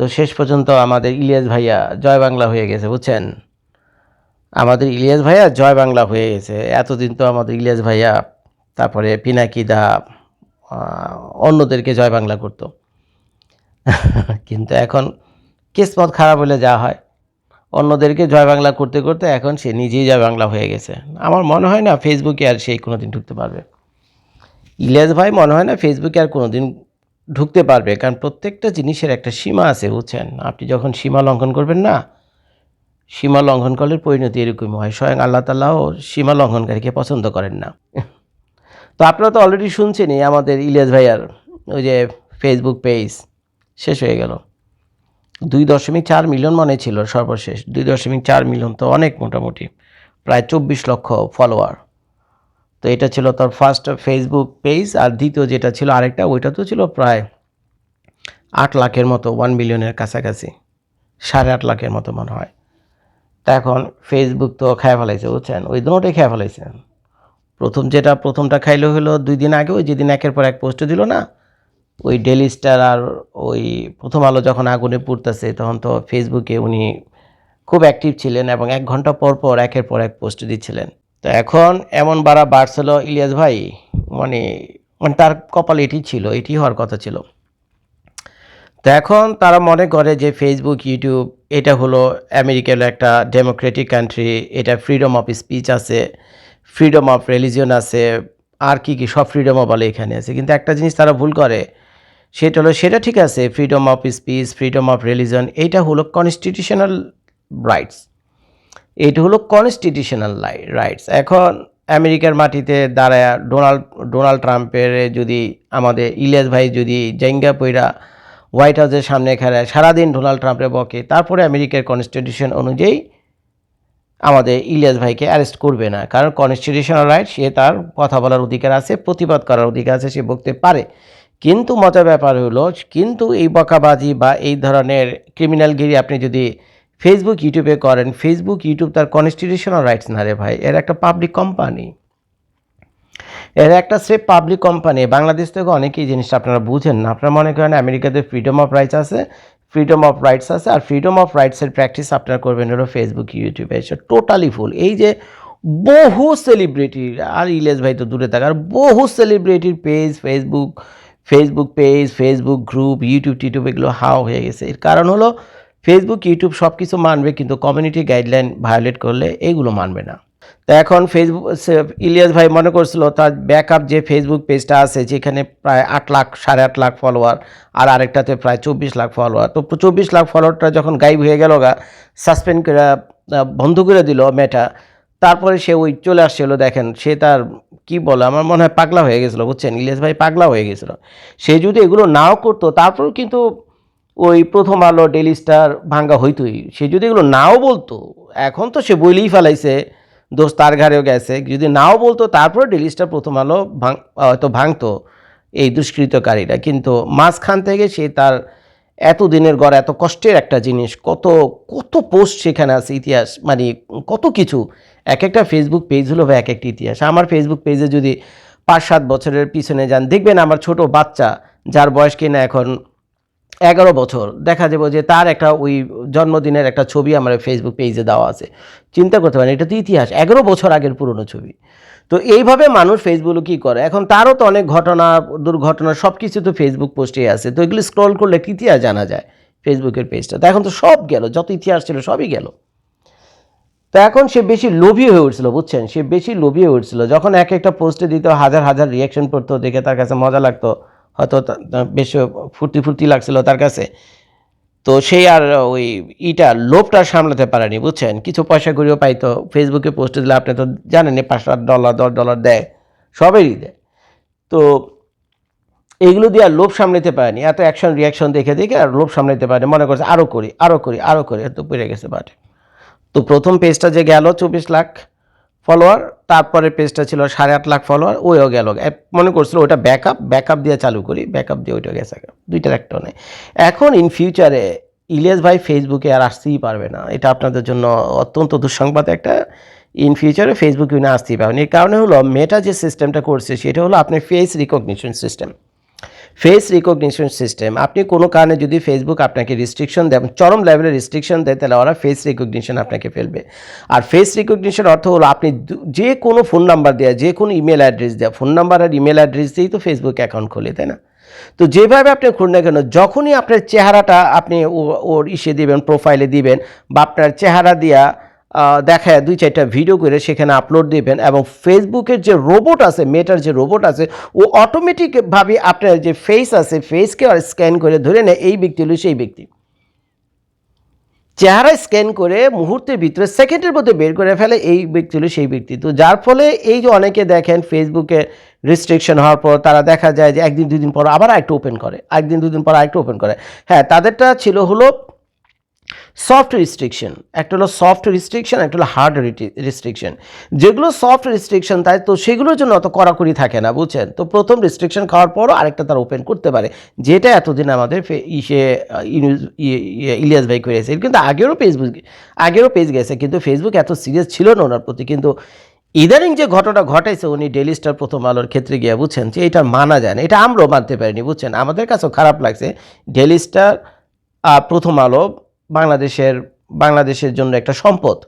তো শেষ পর্যন্ত আমাদের ইলিয়াস ভাইয়া জয় বাংলা হয়ে গেছে, বুঝছেন? আমাদের ইলিয়াস ভাইয়া জয় বাংলা হয়ে গেছে। এতদিন তো আমাদের ইলিয়াস ভাইয়া, তারপরে পিনাকি দা অন্যদেরকে জয় বাংলা করতো। কিন্তু এখন কিসমত খারাপ হলে যা হয়। অন্যদেরকে জয় বাংলা করতে করতে এখন সে নিজেই জয় বাংলা হয়ে গেছে। আমার মনে হয় না ফেসবুকে আর সেই কোনোদিন ঢুকতে পারবে। ইলিয়াস ভাই মনে হয় না ফেসবুকে আর কোনোদিন ঢুকতে পারবে, কারণ প্রত্যেকটা জিনিসের একটা সীমা আছে, বুঝছেন? আপনি যখন সীমা লঙ্ঘন করবেন না, সীমা লঙ্ঘন করলে পরিণতি এরকমই হয়। স্বয়ং আল্লাহ তাল্লাহ সীমা লঙ্ঘনকারীকে পছন্দ করেন না। তো আপনারা তো অলরেডি শুনছেনই, আমাদের ইলিয়াস ভাইয়ার ওই যে ফেসবুক পেজ শেষ হয়ে গেল। দুই দশমিক চার মিলিয়ন মনে ছিল সর্বশেষ। দুই দশমিক চার মিলিয়ন তো অনেক মোটামুটি, প্রায় চব্বিশ লক্ষ ফলোয়ার তো এটা ছিল তার ফার্স্ট ফেসবুক পেজ আর দ্বিতীয় যেটা ছিল আরেকটা, ওইটা তো ছিল প্রায় আট লাখের মতো ওয়ান মিলিয়নের কাছাকাছি, সাড়ে আট লাখের মতো মনে হয়। তা এখন ফেসবুক তো খেয়ে ফেলাইছে, বুঝছেন? ওই দুটোই খেয়ে ফেলাইছে। প্রথম যেটা প্রথমটা খাইলো হলো দুই দিন আগে, ওই যেদিন একের পর এক পোস্ট দিল না, ওই ডেলি স্টার আর ওই প্রথম আলো যখন আগুনে পুড়তেছে, তখন তো ফেসবুকে উনি খুব অ্যাক্টিভ ছিলেন এবং এক ঘণ্টা পর পর একের পর এক পোস্ট দিচ্ছিলেন। তো এখন এমন বাড়া বাড়ছিল ইলিয়াস ভাই মানে মানে তার কপাল এটি ছিল, এটি হওয়ার কথা ছিল। তো এখন তারা মনে করে যে ফেসবুক ইউটিউব এটা হলো আমেরিকার একটা ডেমোক্রেটিক কান্ট্রি এটা ফ্রিডম অফ স্পিচ আছে ফ্রিডম অফ রিলিজিয়ন আছে, আর কি কি, সব ফ্রিডমও বলে এখানে আছে। কিন্তু একটা জিনিস তারা ভুল করে, সেটা হলো, সেটা ঠিক আছে freedom of speech freedom of religion এইটা হলো কনস্টিটিউশনাল রাইটস এইটা হলো কনস্টিটিউশনাল রাইটস এখন আমেরিকার মাটিতে দাঁড়ায় ডোনাল্ড ডোনাল্ড ট্রাম্পের যদি আমাদের ইলিয়াস ভাই যদি জেঙ্গা পইরা হোয়াইট হাউসের সামনে খেলায়, সারাদিন ডোনাল্ড ট্রাম্পের বকে, তারপরে আমেরিকার কনস্টিটিউশন অনুযায়ী আমাদের ইলিয়াস ভাইকে অ্যারেস্ট করবে না। কারণ কনস্টিটিউশনাল রাইট সে তার কথা বলার অধিকার আছে, প্রতিবাদ করার অধিকার আছে, সে বকতে পারে। কিন্তু মজার ব্যাপার হলো, কিন্তু এই বকাবাজি বা এই ধরনের ক্রিমিনালগিরি আপনি যদি ফেসবুক ইউটিউবে করেন। ফেসবুক ইউটিউব তার কনস্টিটিউশনাল রাইটস না রে ভাই, এর একটা পাবলিক কোম্পানি এর একটা স্রেফ পাবলিক কোম্পানি বাংলাদেশ থেকে অনেকেই জিনিসটা আপনারা বুঝেন না। আপনারা মনে করেন আমেরিকাতে ফ্রিডম অফ রাইটস আছে ফ্রিডম অফ রাইটস আছে, আর ফ্রিডম অফ রাইটসের প্র্যাকটিস আপনারা করবেন হলো ফেসবুক ইউটিউবে এটা টোটালি ফুল এই যে বহু সেলিব্রিটির আর ইলেস ভাই তো দূরে থাকার বহু সেলিব্রিটির page Facebook Facebook page Facebook group YouTube টিউটিউব এগুলো হাও হয়ে গেছে। এর কারণ হলো ফেসবুক ইউটিউব সব কিছু মানবে, কিন্তু কমিউনিটি গাইডলাইন ভায়োলেট করলে এইগুলো মানবে না। তো এখন ফেসবুক ইলিয়াস ভাই মনে করছিল, তার ব্যাকআপ যে ফেসবুক পেজটা আছে, যেখানে প্রায় আট লাখ, সাড়ে আট লাখ ফলোয়ার আর আরেকটাতে প্রায় চব্বিশ লাখ ফলোয়ার তো চব্বিশ লাখ ফলোয়ারটা যখন গাইব হয়ে গেল গা সাসপেন্ড করে বন্ধ করে দিল মেটা তারপরে সে ওই চলে আসছিল, দেখেন, সে তার, কি বলে, আমার মনে হয় পাগলা হয়ে গেছিল, বুঝছেন? ইলিয়াস ভাই পাগলা হয়ে গেছিল। সে যদি এগুলো নাও করতো, তারপরেও কিন্তু ওই প্রথম আলো ডেলি স্টার ভাঙ্গা হইতোই। সে যদি এগুলো নাও বলতো, এখন তো সে বইলেই ফেলাইছে দোষ তার ঘাড়েও গেছে। যদি নাও বলতো তারপরে ডেলি স্টার প্রথম আলো ভাঙ হয়তো ভাঙতো এই দুষ্কৃতকারীরা। কিন্তু মাঝখান থেকে সে তার এত দিনের গড়, এত কষ্টের একটা জিনিস, কত কত পোস্ট সেখানে আছে ইতিহাস মানে কত কিছু। এক একটা ফেসবুক পেজ হলো বা এক একটা ইতিহাস। আমার ফেসবুক পেজে যদি পাঁচ সাত বছরের পিছনে যান, দেখবেন আমার ছোট বাচ্চা, যার বয়স কিনা এখন এগারো বছর। দেখা যাবে যে তার একটা ওই জন্মদিনের একটা ছবি আমার ফেসবুক পেজে দেওয়া আছে। চিন্তা করতে পারেন, এটা তো ইতিহাস, এগারো বছর আগের পুরনো ছবি। তো এইভাবে মানুষ ফেসবুকে কী করে? এখন তারও তো অনেক ঘটনা, দুর্ঘটনা সব কিছু তো ফেসবুক পোস্টে আছে। তো এগুলো স্ক্রল করলে ইতিহাস জানা যায় ফেসবুকের পেজটা তো এখন তো সব গেল, যত ইতিহাস ছিল সবই গেল। তো এখন সে বেশি লোভী হয়ে উঠছিল, বুঝছেন? সে বেশি লোভী হয়ে উঠছিল। যখন এক একটা পোস্টে দিত, হাজার হাজার রিয়াকশন পড়তো দেখে তার কাছে মজা লাগতো। হয়তো বেশ ফুর্তি ফুর্তি লাগছিল তার কাছে। তো সেই আর ওই ইটা, লোভটা সামলাতে পারেনি, বুঝছেন? কিছু পয়সা করেও পাইতো। ফেসবুকে পোস্ট দিলে আপনি তো জানেনই পাঁচ সাত ডলার দশ ডলার দেয়। সবেরই দেয়। তো এইগুলো দিয়ে আর লোভ সামলাতে পারেনি। এত অ্যাকশন রিয়াকশন দেখে দেখে আর লোভ সামলাতে পারেনি। মনে করছে আরও করি আরও করি আরও করি তো পড়ে গেছে বাটে তো প্রথম পেজটা যে গেল চব্বিশ লাখ। ফলোয়ার তারপরে পেজটা ছিল সাড়ে আট লাখ ফলোয়ার ওইও গেল। মনে করছিল ওটা ব্যাকআপ ব্যাকআপ দিয়ে চালু করি ব্যাকআপ দিয়ে ওইটা গেছে। দুইটার একটা নেই। এখন ইন ফিউচারে ইলিয়াস ভাই ফেসবুকে আর আসতেই পারবে না। এটা আপনাদের জন্য অত্যন্ত দুঃসংবাদ একটা। ইন ফিউচারে ফেসবুকে উনি আসতেই পারবেন এর কারণে হলো মেটা যে সিস্টেমটা করছে, সেটা হলো আপনার face recognition system face recognition system আপনি কোনো কারণে যদি ফেসবুক আপনাকে রিস্ট্রিকশন দেয় চরম লেভেলের রিস্ট্রিকশন দেয়, তাহলে ওরা ফেস রিকগনিশন আপনাকে ফেলবে। আর ফেস রিকগনিশন অর্থ হলো আপনি যে কোনো ফোন নাম্বার দেওয়া যে কোনো ইমেল অ্যাড্রেস দেওয়া ফোন নাম্বার আর ইমেল অ্যাড্রেস দিয়েই তো ফেসবুক অ্যাকাউন্ট খোলে, তাই না? তো যেভাবে আপনি খুঁড় না কেন, যখনই আপনার চেহারাটা আপনি ওর ইসে দিবেন প্রোফাইলে দিবেন, বা আপনার চেহারা দিয়া দেখায় দুই চারটা ভিডিও করে সেখানে আপলোড দিবেন এবং ফেসবুকের যে রোবট আছে মেটার যে রোবট আছে, ও অটোমেটিকভাবে আপনার যে ফেস আছে ফেসকে আর স্ক্যান করে ধরে নেয়, এই ব্যক্তি হলো সেই ব্যক্তি। চেহারা স্ক্যান করে মুহূর্তের ভিতরে সেকেন্ডের মধ্যে বের করে ফেলে, এই ব্যক্তি হলো সেই ব্যক্তি। তো যার ফলে এই যে অনেকে দেখেন ফেসবুকে রেস্ট্রিকশন হওয়ার পর তারা দেখা যায় যে একদিন, দুদিন পর আবার আরেকটা ওপেন করে, একদিন, দুদিন পর আরেকটা ওপেন করে। হ্যাঁ তাদেরটা ছিল হলো সফট রিস্ট্রিকশন একটা হলো সফট রিস্ট্রিকশন একটা হলো হার্ড রিস্ট্রিকশন যেগুলো সফট রিস্ট্রিকশন তাই তো সেগুলোর জন্য অত কড়াকড়ি থাকে না, বুঝছেন? তো প্রথম রিস্ট্রিকশন খাওয়ার পরও আরেকটা তারা ওপেন করতে পারে, যেটা এতদিন আমাদের ইসে ইয়ে- ইয়ে- ইলিয়াস ভাই করেছে কিন্তু আগেরও ফেসবুক আগেরও পেজ গেছে, কিন্তু ফেসবুক এত সিরিয়াস ছিল না ওনার প্রতি। কিন্তু ইদানিং যে ঘটনা ঘটাইছে, উনি ডেলি স্টার প্রথম আলোর ক্ষেত্রে গিয়ে, বুঝছেন? যে এটা মানা যায় না, এটা আমরাও মানতে পারিনি, বুঝছেন? আমাদের কাছেও খারাপ লাগছে ডেলি স্টার প্রথম আলো বাংলাদেশের বাংলাদেশের জন্য একটা সম্পদ।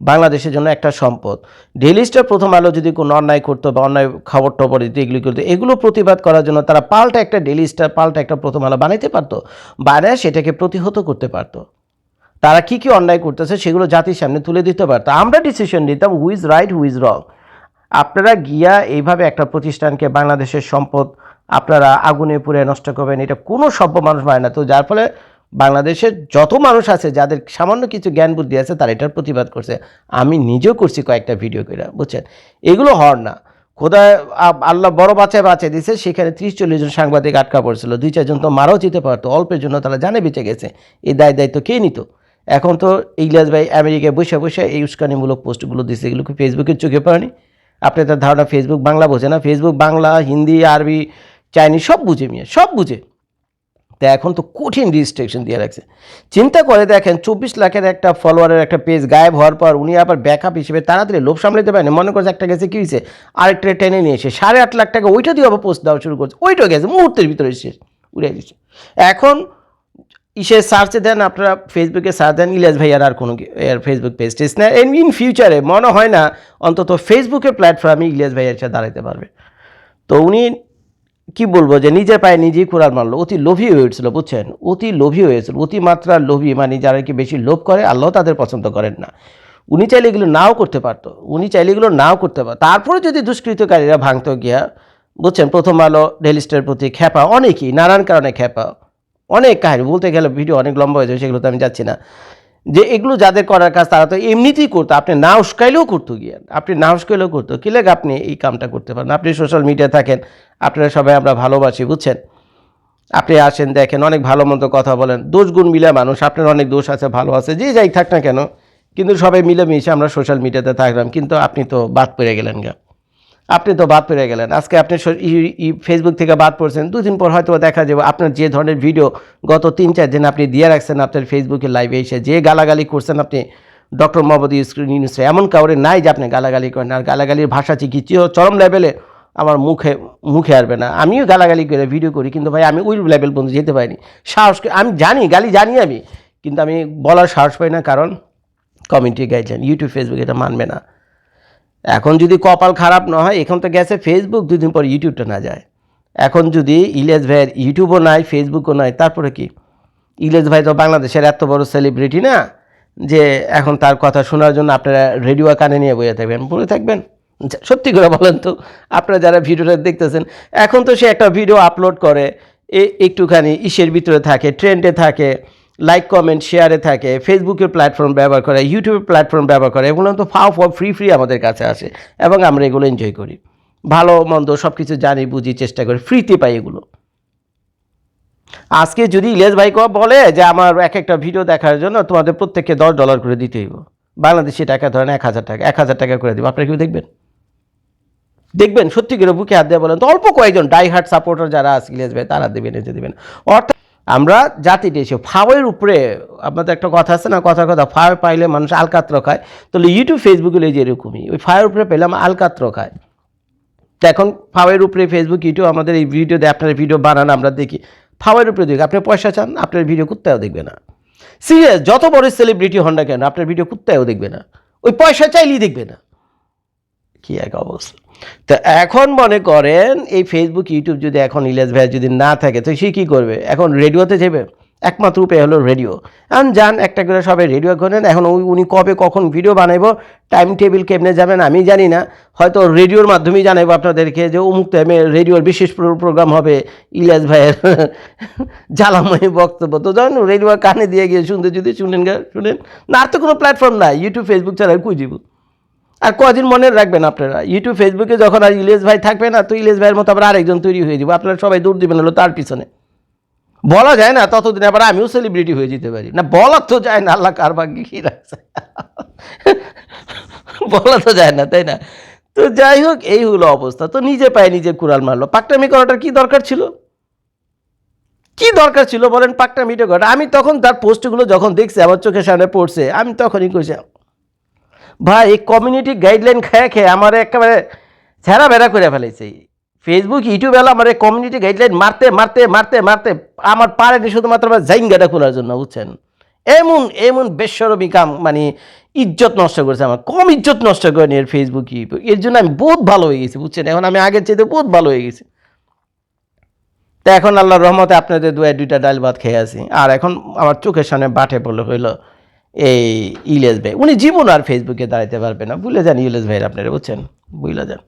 বাংলাদেশের জন্য একটা সম্পদ। ডেইলি স্টার প্রথম আলো যদি কোনো অন্যায় করতো বা অন্যায় খবর টবর দিতে, এগুলো করতো, এগুলো প্রতিবাদ করার জন্য তারা পাল্টা একটা ডেইলি স্টার পাল্টা একটা প্রথম আলো বানাইতে পারতো বানায় সেটাকে প্রতিহত করতে পারতো। তারা কি কি অন্যায় করতেছে সেগুলো জাতির সামনে তুলে দিতে পারতো। আমরা ডিসিশন নিতাম who is right who is wrong আপনারা গিয়া এইভাবে একটা প্রতিষ্ঠানকে বাংলাদেশের সম্পদ আপনারা আগুনে পুড়ে নষ্ট করবেন, এটা কোনো সভ্য মানুষ মানে না। তো যার ফলে বাংলাদেশের যত মানুষ আছে, যাদের সামান্য কিছু জ্ঞান বুদ্ধি আছে, তারা এটার প্রতিবাদ করছে। আমি নিজেও করছি কয়েকটা ভিডিও করে, বুঝছেন? এগুলো হর না। খোদায় আল্লাহ বড় বাচ্চায় বাঁচিয়ে দিয়েছে। সেখানে ত্রিশ চল্লিশ জন সাংবাদিক আটকা পড়ছিল। দুই চারজন তো মারাও যেতে পারতো। অল্পের জন্য তারা জানে বেঁচে গেছে। এই দায় দায়িত্ব কে নিত? এখন তো ইলিয়াস ভাই আমেরিকায় বসে বসে এই উস্কানিমূলক পোস্টগুলো দিচ্ছে এগুলো কি ফেসবুকের চোখে পড়েনি? আপনি তার ধারণা ফেসবুক বাংলা বোঝে না। ফেসবুক বাংলা, হিন্দি, আরবি, চাইনিজ সব বুঝে মিয়া, সব বুঝে। তা এখন তো কঠিন রেজিস্ট্রেশন দিয়ে রাখছে। চিন্তা করে দেখেন, চব্বিশ লাখের একটা ফলোয়ারের একটা পেজ গায়েব হওয়ার পর উনি আবার ব্যাকআপ হিসেবে তাড়াতাড়ি লোভ সামলাতে পারেন। মনে করছে একটা গেছে কী হয়েছে? আরেকটা টেনে নিয়ে এসে সাড়ে আট লাখ টাকা ওইটা দিয়ে আবার পোস্ট দেওয়া শুরু করছে। ওইটাও গেছে, মুহূর্তের ভিতরে শেষ উড়ে দিচ্ছে এখন ইসে সার্চে দেন, আপনারা ফেসবুকে সার্চ দেন, ইলিয়াস ভাইয়ার আর কোনো এর ফেসবুক পেজ টেজ না ইন ফিউচারে মনে হয় না, অন্তত ফেসবুকের প্ল্যাটফর্মে ইলিয়াস ভাইয়ার সাথে দাঁড়াতে পারবে। তো উনি কি বলব যে নিজের পায়ে নিজেই কুড়াল মারলো। অতি লোভী হয়ে উঠছিল, বুঝছেন? অতি লোভী হয়েছিল অতি মাত্রার লোভী মানে যারা কি বেশি লোভ করে, আল্লাহ তাদের পছন্দ করেন না। উনি চাইলে এগুলো নাও করতে পারতো। উনি চাইলে এগুলো নাও করতে পারতো। তারপরে যদি দুষ্কৃতকারীরা ভাঙতো গিয়া, বুঝছেন? প্রথম আলো, ডেলিস্টের প্রতি খ্যাপা, অনেকই, নানান কারণে খ্যাপা, অনেক কাহিনী। বলতে গেলে ভিডিও অনেক লম্বা হয়ে যাবে, সেগুলো তো আমি যাচ্ছি না। যে এগুলো যাদের করার কাজ তারা তো এমনিতেই করতো। আপনি না উস্কাইলেও করতো গিয়ে। আপনি না উস্কাইলেও করতো। কি লাগে আপনি এই কামটা করতে পারেন? আপনি সোশ্যাল মিডিয়া থাকেন, আপনারা সবাই আমরা ভালোবাসি, বুঝছেন? আপনি আসেন, দেখেন, অনেক ভালো মতো কথা বলেন। দোষ গুণ মিলে মানুষ, আপনার অনেক দোষ আছে, ভালো আছে, যে যাই থাক না কেন। কিন্তু সবাই মিলেমিশে আমরা সোশ্যাল মিডিয়াতে থাকলাম, কিন্তু আপনি তো বাদ পড়ে গেলেন গা। আপনি তো বাদ পেরে গেলেন। আজকে আপনি ফেসবুক থেকে বাদ পড়ছেন। দুদিন পর হয়তো দেখা যাবে আপনার যে ধরনের ভিডিও গত তিন চার দিন আপনি দিয়ে রাখছেন আপনার ফেসবুকে লাইভে এসে, যে গালাগালি করছেন আপনি ডক্টর মোহাম্মদ ইউনুসে এমন কাউরে নাই যে আপনি গালাগালি করেন। আর গালাগালির ভাষা চিকিৎসা চরম লেভেলে আমার মুখে মুখে আসবে না। আমিও গালাগালি করে ভিডিও করি, কিন্তু ভাই আমি ওই লেভেল পর্যন্ত যেতে পারিনি। সাহস আমি জানি, গালি জানি আমি, কিন্তু আমি বলার সাহস পাই না, কারণ কমিউনিটি গাইডলাইন ইউটিউব ফেসবুক এটা মানবে না। এখন যদি কপাল খারাপ না হয়, এখন তো গেছে ফেসবুক দুদিন পর ইউটিউবটা না যায়। এখন যদি ইলিয়াস ভাইয়ের ইউটিউবও নাই ফেসবুকও নাই, তারপরে কি? ইলিয়াস ভাই তো বাংলাদেশের এত বড় সেলিব্রিটি না, যে এখন তার কথা শোনার জন্য আপনারা রেডিও কানে নিয়ে বসে থাকবেন, বলে থাকবেন। সত্যি করে বলেন তো, আপনারা যারা ভিডিওটা দেখতেছেন, এখন তো সে একটা ভিডিও আপলোড করে একটুখানি ইসের ভিতরে থাকে ট্রেন্ডে থাকে লাইক কমেন্ট শেয়ারে থাকে ফেসবুকের প্ল্যাটফর্ম ব্যবহার করে ইউটিউবের প্ল্যাটফর্ম ব্যবহার করে, এগুলো তো ফাও ফাও ফ্রি ফ্রি আমাদের কাছে আসে এবং আমরা এগুলো এনজয় করি। ভালো, মন্দ সব কিছু জানি, বুঝি, চেষ্টা করি ফ্রিতে পাই এগুলো। আজকে যদি ইলিয়াস ভাই কেউ বলে যে আমার এক একটা ভিডিও দেখার জন্য তোমাদের প্রত্যেককে দশ ডলার করে দিতে হইব, বাংলাদেশি টাকা ধরেন এক হাজার টাকা, এক হাজার টাকা করে দিব, আপনারা কেউ দেখবেন? দেখবেন, সত্যি করে বুকে হাত দিয়ে বলেন, তো অল্প কয়েকজন ডাই হার্ট সাপোর্টার যারা আছে, ইলিয়াস ভাই, তারা দেবেন এতে দেবেন। অর্থাৎ আমরা জাতিটা এসে ফাওয়ের উপরে আপনাদের একটা কথা আছে না? কথা কথা ফাওয়ে পাইলে মানুষ আলকাত্র খায়। তাহলে ইউটিউব ফেসবুকে এই যে এরকমই। ওই ফাওয়ের উপরে পেলাম আলকাত্র খায় তো এখন ফাওয়ের উপরে ফেসবুক ইউটিউব আমাদের এই ভিডিওতে আপনার ভিডিও বানান, আমরা দেখি। ফাওয়ের উপরে দেখি, আপনি পয়সা চান, আপনার ভিডিও কোথাও দেখবে না। সিরিয়াস যত বড় সেলিব্রিটি হন না কেন, আপনার ভিডিও কোথাও দেখবে না। ওই পয়সা চাইলেই দেখবে না। কি এক অবস্থা। তো এখন মনে করেন এই ফেসবুক ইউটিউব যদি এখন ইলিয়াস ভাই যদি না থাকে, তো সে কী করবে? এখন রেডিওতে যাবে? একমাত্র উপায় হলো রেডিও। এখন যান, একটা করে সবাই রেডিও করেন এখন উনি কবে কখন ভিডিও বানাইবো টাইম টেবিল কেমনে যাবেন আমি জানি না। হয়তো রেডিওর মাধ্যমেই জানাব আপনাদেরকে যে অমুক টাইমে রেডিওর বিশেষ প্রোগ্রাম হবে ইলিয়াস ভাইয়ের জ্বালাময়ী বক্তব্য। তো যখন রেডিও কানে দিয়ে গিয়ে শুনতে যদি শুনেন শুনেন। না তো কোনো প্ল্যাটফর্ম নাই। ইউটিউব ফেসবুক ছাড়া কই দিব আর কদিন মনে রাখবেন আপনারা। ইউটিউব ফেসবুকে যখন আর ইলিয়াস ভাই থাকবে না, তো ইলিয়াস ভাইয়ের মতো আবার আরেকজন তৈরি হয়ে যাব। আপনারা সবাই দৌড় দিবেন হলো তার পিছনে। বলা যায় না, ততদিন আবার আমিও সেলিব্রিটি হয়ে যেতে পারি। না, বলা তো যায় না, আল্লাহ কার ভাগ্যে কী রাখছে। বলা তো যায় না, তাই না? তো যাই হোক, এই হলো অবস্থা। তো নিজে পায়ে নিজে কুড়াল মারলো। পাকটামি করাটার কি দরকার ছিল? কি দরকার ছিল বলেন, পাকটামিটা করাটা? আমি তখন তার পোস্টগুলো যখন দেখছি, আমার চোখের সামনে পড়ছে, আমি তখনই কইছি ভাই, এই কমিউনিটি গাইডলাইন খেয়ে খেয়ে আমার একেবারে ছেঁড়া বেড়া করে ফেলেছে। ফেসবুক ইউটিউব এলো আমার এই কমিউনিটি গাইডলাইন মারতে মারতে মারতে মারতে আমার পারেনি শুধুমাত্র আমার জাইঙ্গাটা খোলার জন্য, বুঝছেন? এমন এমন বেসরমি কাম মানে ইজ্জত নষ্ট করেছে আমার, কম ইজ্জত নষ্ট করেনি এর ফেসবুক ইউটিউব এর জন্য আমি বহুত ভালো হয়ে গেছি, বুঝছেন? এখন আমি আগের চাইতে বহুত ভালো হয়ে গেছি। তা এখন আল্লাহর রহমতে আপনাদের দু এক দুইটা ডাল ভাত খেয়ে আছি। আর এখন আমার চোখের সামনে বাটে পড়ল, হইল এই ইলেশ ভাই। উনি জীবন আর ফেসবুকে দাঁড়াইতে পারবে না। ভুলে যান ইলেশ ভাইয়ের আপনারা, বুঝছেন? বুঝলে যান।